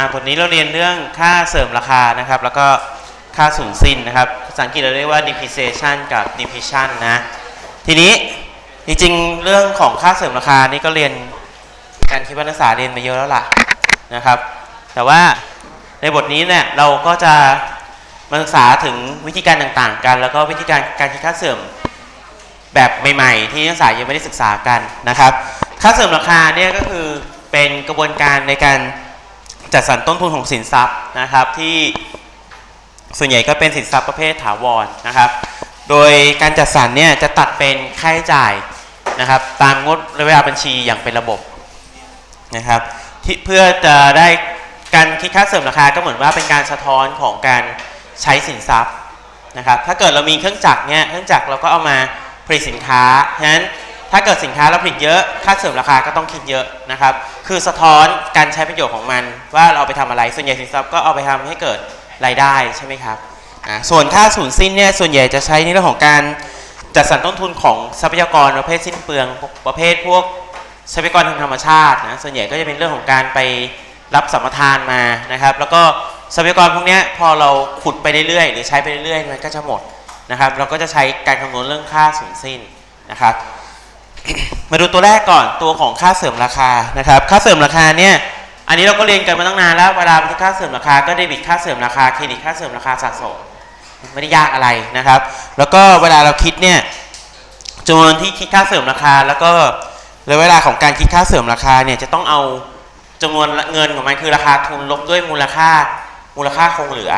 อ่าบทนี้เราเรียนเรื่องค่าเสริมราคานะครับ แล้วก็ค่าสูญสิ้นนะครับภาษาอังกฤษเราเรียกว่า depreciation กับ depletion นะ ทีนี้จริงๆเรื่องของค่าเสริมราคานี่ก็เรียนการคิดวรรณศาสตร์เรียนมาเยอะแล้วล่ะนะครับ แต่ว่าในบทนี้เนี่ยเราก็จะมาศึกษาถึงวิธีการต่างๆ กัน แล้วก็วิธีการการคิดค่าเสื่อมแบบใหม่ๆ ที่นักศึกษายังไม่ได้ศึกษากันนะครับ ค่าเสริมราคาเนี่ยก็คือเป็นกระบวนการในการ จัดสรรต้นทุนของสินทรัพย์นะครับที่ส่วนใหญ่ก็เป็นสินทรัพย์ประเภทถาวรนะครับ โดยการจัดสรรเนี่ยจะตัดเป็นค่าใช้จ่ายนะครับ ตามงบระยะเวลาบัญชีอย่างเป็นระบบนะครับที่เพื่อจะได้การคิดค่าเสริมราคาก็เหมือนว่าเป็นการสะท้อนของการใช้สินทรัพย์นะครับ ถ้าเกิดเรามีเครื่องจักรเนี่ยเครื่องจักรเราก็เอามาผลิตสินค้าฉะนั้น ถ้าเกิดสินค้าเราผลิตเยอะค่าเสริมราคาก็ต้องคิดเยอะนะครับ คือสะท้อนการใช้ประโยชน์ของมัน ว่าเราเอาไปทำอะไร ส่วนใหญ่สินทรัพย์ก็เอาไปทำให้เกิดรายได้ใช่ไหมครับส่วนค่าสูญสิ้นเนี่ยส่วนใหญ่จะใช้ในเรื่องของการจัดสรรต้นทุนของทรัพยากรประเภทสิ้นเปลืองประเภทพวกทรัพยากรทางธรรมชาตินะส่วนใหญ่ก็จะเป็นเรื่องของการไปรับสัมปทานมานะครับ แล้วก็ทรัพยากรพวกนี้พอเราขุดไปเรื่อยๆหรือใช้ไปเรื่อยๆมันก็จะหมดนะครับ เราก็จะใช้การคำนวณเรื่องค่าสูญสิ้นนะครับ มาดูตัวแรกก่อนตัวของค่าเสริมราคานะครับค่าเสริมราคาเนี่ยอันนี้เราก็เรียนกันมาตั้งนานแล้วเวลาบันค่าเสริมราคาก็เดบิตค่าเสริมราคาเครดิตค่าเสริมราคาสะสมไม่ได้ยากอะไรนะครับ แล้วก็เวลาเราคิดเนี่ยจำนวนที่คิดค่าเสริมราคา แล้วก็เวลาของการคิดค่าเสริมราคาเนี่ยจะต้องเอาจำนวนเงินของมันคือราคาทุนลบด้วยมูลค่ามูลค่าคงเหลือ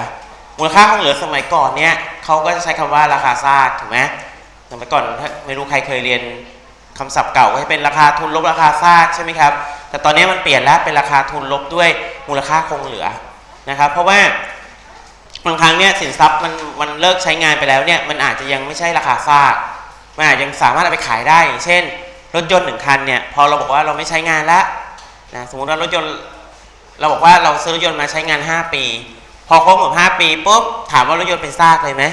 มูลค่าคงเหลือสมัยก่อนเนี่ยเขาก็จะใช้คำว่าราคาซากถูกไหมสมัยก่อนไม่รู้ใครเคยเรียน คำศัพท์เก่าก็จะเป็นราคาทุนลบราคาซากใช่ไหมครับแต่ตอนนี้มันเปลี่ยนแล้วเป็นราคาทุนลบด้วยมูลค่าคงเหลือนะครับเพราะว่าบางครั้งเนี่ยสินทรัพย์มันมันเลิกใช้งานไปแล้วเนี่ยมันอาจจะยังไม่ใช่ราคาซากมันอาจยังสามารถเอาไปขายได้อย่างเช่น รถยนต์หนึ่งคันเนี่ยพอเราบอกว่าเราไม่ใช้งานแล้วนะสมมติว่ารถยนต์เราบอกว่าเราซื้อรถยนต์มาใช้งาน 5 ปี พอครบหมด5ปีปุ๊บถามว่ารถยนต์เป็นซากเลยไหม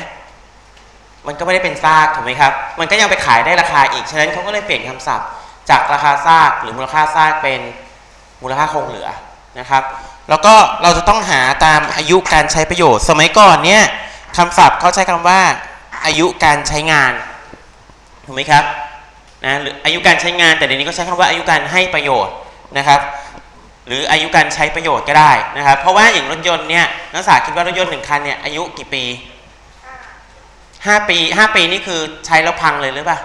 มันก็ไม่ได้เป็นซากถูกไหมครับ มันก็ยังไปขายได้ราคาอีก ฉะนั้นเขาก็เลยเปลี่ยนคำศัพท์ จากราคาซากหรือมูลค่าซากเป็นมูลค่าคงเหลือนะครับ แล้วก็เราจะต้องหาตามอายุการใช้ประโยชน์ สมัยก่อนเนี่ยคำศัพท์เขาใช้คำว่าอายุการใช้งานถูกไหมครับนะหรืออายุการใช้งานแต่เดี๋ยวนี้ก็ใช้คำว่าอายุการให้ประโยชน์นะครับ หรืออายุการใช้ประโยชน์ก็ได้นะครับ เพราะว่าอย่างรถยนต์เนี่ยนักศึกษาคิดว่ารถยนต์หนึ่งคันเนี่ยอายุกี่ปี ห้าปีห้าปีนี่คือใช้แล้วพังเลยหรือเปล่า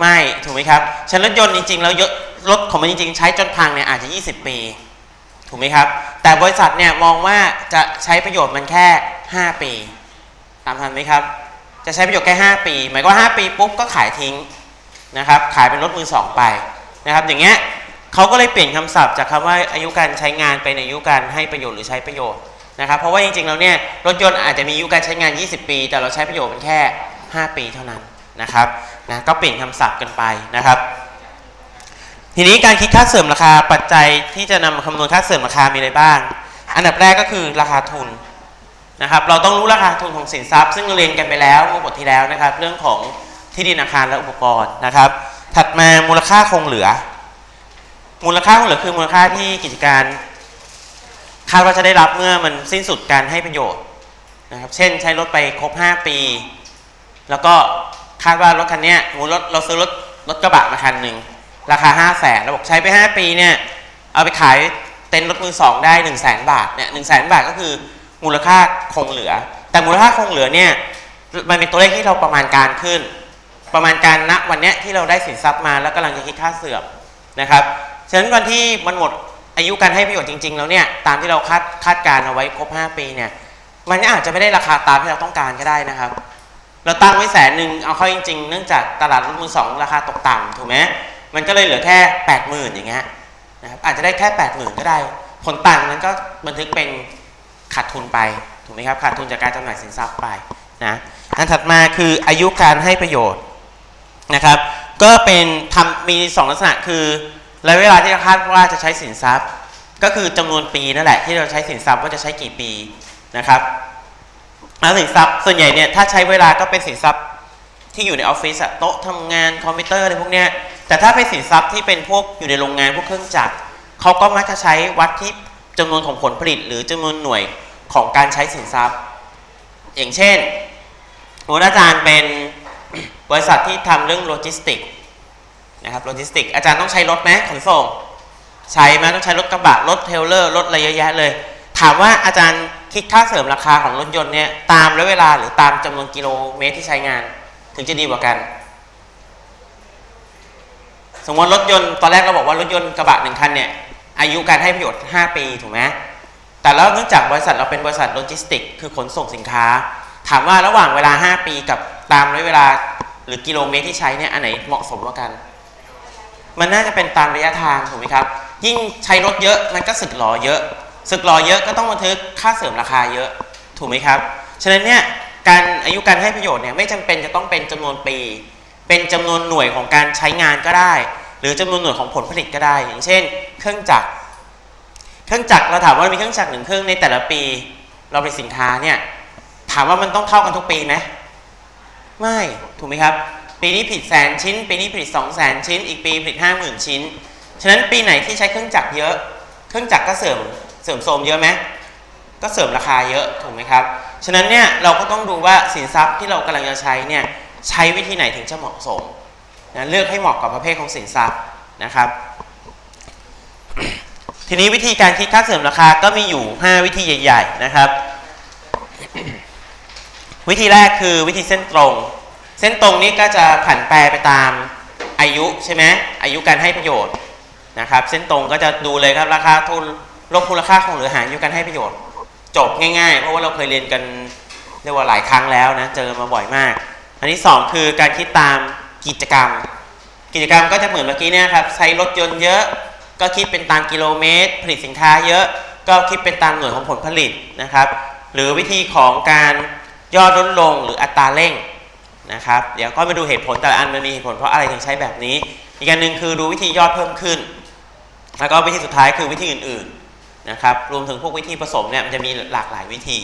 ไม่ถูกไหมครับฉะนันรถยนต์จริงๆแล้วรถของมันจริง ๆ ใช้จนพังเนี่ยอาจจะ 20 ปี ถูกไหมครับ แต่บริษัทเนี่ยมองว่าจะใช้ประโยชน์มันแค่ 5 ปี ตามทันไหมครับ จะใช้ประโยชน์แค่ 5 ปี หมายความว่า5ปีปุ๊บก็ขายทิ้งนะครับขายเป็นรถมือสองไปนะครับอย่างเงี้ยเขาก็เลยเปลี่ยนคำศัพท์จากคำว่าอายุการใช้งานเป็นอายุการให้ประโยชน์หรือใช้ประโยชน์ นะครับเพราะว่าจริงๆแล้วเนี่ยรถยนต์อาจจะมีอายุการใช้งาน 20 ปี แต่เราใช้ประโยชน์มันแค่ 5 ปีเท่านั้นนะครับนะก็เปลี่ยนคำศัพท์กันไปนะครับ ทีนี้การคิดค่าเสริมราคาปัจจัยที่จะนำมาคำนวณค่าเสริมราคามีอะไรบ้าง อันดับแรกก็คือราคาทุนนะครับเราต้องรู้ราคาทุนของสินทรัพย์ ซึ่งเรียนกันไปแล้วเมื่อบทที่แล้วนะครับ เรื่องของที่ดินอาคารและอุปกรณ์นะครับ ถัดมามูลค่าคงเหลือ มูลค่าคงเหลือคือมูลค่าที่กิจการ คาดว่าจะได้รับเมื่อมันสิ้นสุดการให้ประโยชน์นะครับ เช่นใช้รถไปครบ 5 ปี แล้วก็คาดว่ารถคันนี้สมมติรถเราซื้อรถรถกระบะมาคันหนึ่งราคา 5 0 0แสนเราบอกใช้ไป 5 ปีเนี่ยเอาไปขายเต็นท์รถมือสองได้ 1 0 0 0 0แสนบาทเนี่ยหนึ่งแสนบาทก็คือมูลค่าคงเหลือ แต่มูลค่าคงเหลือเนี่ยมันเป็นตัวเลขที่เราประมาณการขึ้น ประมาณการณวันนี้ที่เราได้สินทรัพย์มาแล้วกำลังจะคิดค่าเสื่อมนะครับฉะนั้นวันที่มันหมด อายุการให้ประโยชน์จริง ๆ แล้วเนี่ยตามที่เราคาดคาดการเอาไว้ครบ 5 ปีเนี่ยมันอาจจะไม่ได้ราคาตามที่เราต้องการก็ได้นะครับ เราตั้งไว้แสนหนึ่งเอาเข้าจริง ๆ เนื่องจากตลาดรถมือสองราคาตกต่ำถูกไหมมันก็เลยเหลือแค่ 8 0,000อย่างเงี้ยนะครับอาจจะได้แค่ 8 0,000 ก็ได้ ผลต่างนั้นก็บันทึกเป็นขาดทุนไปถูกไหมครับขาดทุนจากการจำหน่ายสินทรัพย์ไปนะอันถัดมาคืออายุการให้ประโยชน์นะครับ ก็เป็นทำมี 2 ลักษณะคือ ระยะเวลาที่เราคาดว่าจะใช้สินทรัพย์ ก็คือจำนวนปีนั่นแหละที่เราใช้สินทรัพย์ว่าจะใช้กี่ปีนะครับแล้วสินทรัพย์ส่วนใหญ่เนี่ยถ้าใช้เวลาก็เป็นสินทรัพย์ที่อยู่ในออฟฟิศโต๊ะทำงานคอมพิวเตอร์อะไรพวกเนี้ยแต่ถ้าเป็นสินทรัพย์ที่เป็นพวกอยู่ในโรงงานพวกเครื่องจักรเขาก็มักจะใช้วัดที่จำนวนของผลผลิต หรือจำนวนหน่วยของการใช้สินทรัพย์ อย่างเช่นสมมติอาจารย์เป็นบริษัทที่ทำเรื่องโลจิสติก นะครับโลจิสติกอาจารย์ต้องใช้รถไหมขนส่ง ใช้ไหมต้องใช้รถกระบะรถเทลเลอร์รถอะไรเยอะแยะเลย ถามว่าอาจารย์คิดค่าเสริมราคาของรถยนต์เนี่ยตามระยะเวลาหรือตามจำนวนกิโลเมตรที่ใช้งาน ถึงจะดีกว่ากัน สมมติรถยนต์ตอนแรกเราบอกว่ารถยนต์กระบะหนึ่งคันเนี่ยอายุการให้ประโยชน์ 5 ปีถูกไหมแต่แล้วเนื่องจากบริษัทเราเป็นบริษัทโลจิสติกคือขนส่งสินค้า ถามว่าระหว่างเวลา 5 ปีกับตามระยะเวลาหรือกิโลเมตรที่ใช้เนี่ยอันไหนเหมาะสมกว่ากัน มันน่าจะเป็นตามระยะทางถูกไหมครับ ยิ่งใช้รถเยอะมันก็สึกหรอเยอะ สึกหรอเยอะก็ต้องบันทึกค่าเสริมราคาเยอะถูกไหมครับ ฉะนั้นเนี่ยการอายุการให้ประโยชน์เนี่ยไม่จำเป็นจะต้องเป็นจำนวนปี เป็นจำนวนหน่วยของการใช้งานก็ได้ หรือจำนวนหน่วยของผลผลิตก็ได้ อย่างเช่น เครื่องจักร เครื่องจักรเราถามว่ามีเครื่องจักรหนึ่งเครื่องในแต่ละปี เราผลิตสินค้าเนี่ยถามว่ามันต้องเท่ากันทุกปีไหมไม่ถูกไหมครับ ปีนี้ผลิตแสนชิ้น ปีนี้ผลิต2 0 0แสนชิ้น อีกปีผลิต5 0,000 ชิ้น ฉะนั้นปีไหนที่ใช้เครื่องจักรเยอะ เครื่องจักรก็เสริมเสริมโทรมเยอะไหมก็เสริมราคาเยอะถูกไหมครับ ฉะนั้นเนี่ยเราก็ต้องดูว่าสินทรัพย์ที่เรากำลังจะใช้เนี่ยใช้วิธีไหนถึงจะเหมาะสมนะเลือกให้เหมาะกับประเภทของสินทรัพย์นะครับ ทีนี้วิธีการคิดค่าเสริมราคาก็มีอยู่ 5 วิธีใหญ่ ๆ นะครับ วิธีแรกคือวิธีเส้นตรง เส้นตรงนี้ก็จะผันแปรไปตามอายุใช่ไหมอายุการให้ประโยชน์นะครับ เส้นตรงก็จะดูเลยครับราคาทุนลบมูลค่าของเหลือหารอายุการให้ประโยชน์ จบง่ายๆ เพราะว่าเราเคยเรียนกันเรียกว่าหลายครั้งแล้วนะเจอมาบ่อยมาก อันที่สองคือการคิดตามกิจกรรม กิจกรรมก็จะเหมือนเมื่อกี้เนี่ยครับใช้รถยนต์เยอะ ก็คิดเป็นตามกิโลเมตร ผลิตสินค้าเยอะ ก็คิดเป็นตามหน่วยของผลผลิตนะครับ หรือวิธีของการยอดลดลงหรืออัตราเร่ง นะครับเดี๋ยวก็มาดูเหตุผลแต่ละอันมันมีเหตุผลเพราะอะไรถึงใช้แบบนี้ อีกอันหนึ่งคือดูวิธียอดเพิ่มขึ้น แล้วก็วิธีสุดท้ายคือวิธีอื่นๆนะครับรวมถึงพวกวิธีผสมเนี่ยมันจะมีหลากหลายวิธี